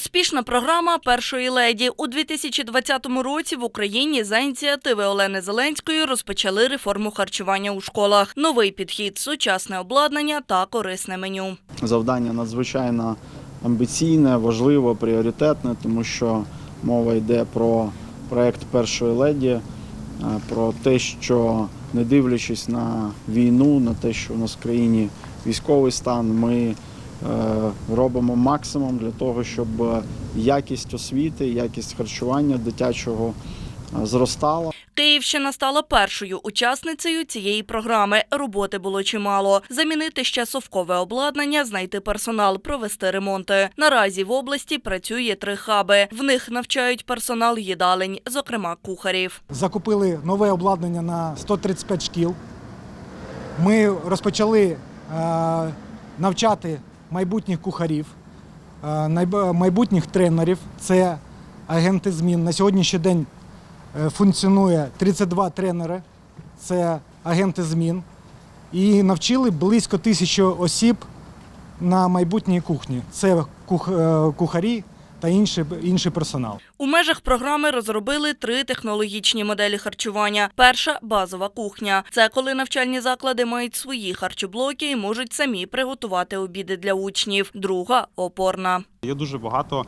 Успішна програма першої леді у 2020 році в Україні за ініціативи Олени Зеленської розпочали реформу харчування у школах. Новий підхід, сучасне обладнання та корисне меню. Завдання надзвичайно амбіційне, важливе, пріоритетне, тому що мова йде про проект першої леді, е, про те, що не дивлячись на війну, на те, що у нас в країні військовий стан, ми робимо максимум для того, щоб якість освіти, якість харчування дитячого е, зростала. Київщина стала першою учасницею цієї програми. Роботи було чимало. Замінити ще совкове обладнання, знайти персонал, провести ремонти. Наразі в області працює три хаби. В них навчають персонал їдалень, зокрема кухарів. Закупили нове обладнання на 135 шкіл. Ми розпочали е, навчати майбутніх кухарів, е, майбутніх тренерів. Це агенти змін. На сьогоднішній день е, функціонує 32 тренери, це агенти змін. І навчили близько тисячі осіб на майбутній кухні. Це е, кухарі та інший, інший персонал. У межах програми розробили три технологічні моделі харчування. Перша базова кухня. Це коли навчальні заклади мають свої харчоблоки і можуть самі приготувати обіди для учнів. Друга опорна. Є дуже багато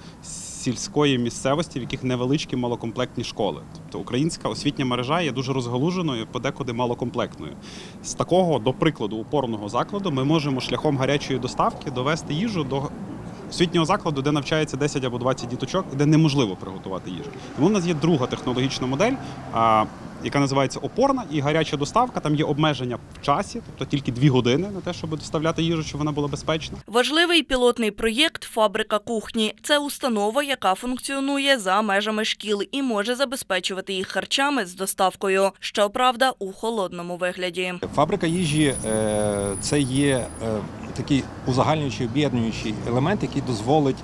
сільської місцевості, в яких невеличкі малокомплектні школи. Тобто українська освітня мережа є дуже розгалуженою, подекуди малокомплектною. З такого, до прикладу, опорного закладу ми можемо шляхом гарячої доставки довести їжу до освітнього закладу, де навчається 10 або 20 діточок, де неможливо приготувати їжу. Тому в нас є друга технологічна модель. Яка називається опорна і гаряча доставка. Там є обмеження в часі, тобто тільки дві години на те, щоб доставляти їжу, щоб вона була безпечна. Важливий пілотний проєкт Фабрика кухні. Це установа, яка функціонує за межами шкіл і може забезпечувати їх харчами з доставкою. Щоправда, у холодному вигляді. Фабрика їжі е, це є е, такий узагальнюючий об'єднуючий елемент, який дозволить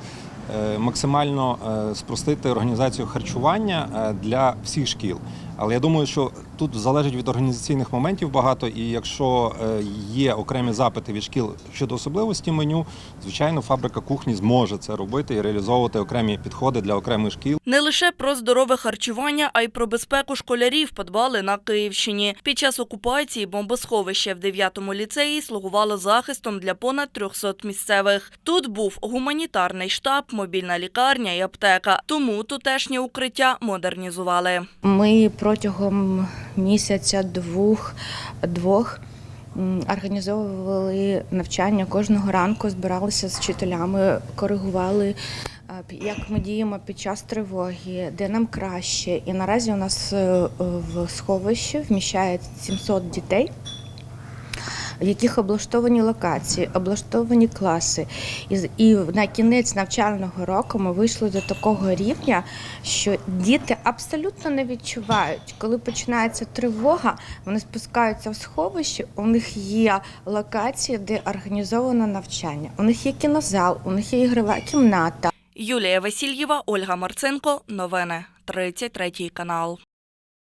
е, максимально е, спростити організацію харчування е, для всіх шкіл. Але я думаю, що тут залежить від організаційних моментів багато, і якщо е, є окремі запити від шкіл щодо особливості меню, звичайно, фабрика кухні зможе це робити і реалізовувати окремі підходи для окремих шкіл. Не лише про здорове харчування, а й про безпеку школярів подбали на Київщині. Під час окупації бомбосховище в 9-му ліцеї слугувало захистом для понад 300 місцевих. Тут був гуманітарний штаб, мобільна лікарня і аптека. Тому тутешнє укриття модернізували. Ми протягом місяця двох двох організовували навчання кожного ранку, збиралися з вчителями, коригували, а, як ми діємо під час тривоги, де нам краще. І наразі у нас е, в сховищі вміщає 700 дітей. В яких облаштовані локації, облаштовані класи, і на кінець навчального року ми вийшли до такого рівня, що діти абсолютно не відчувають, коли починається тривога, вони спускаються в сховище. У них є локації, де організовано навчання. У них є кінозал, у них є ігрова кімната. Юлія Васильєва, Ольга Марценко. Новини 33 канал.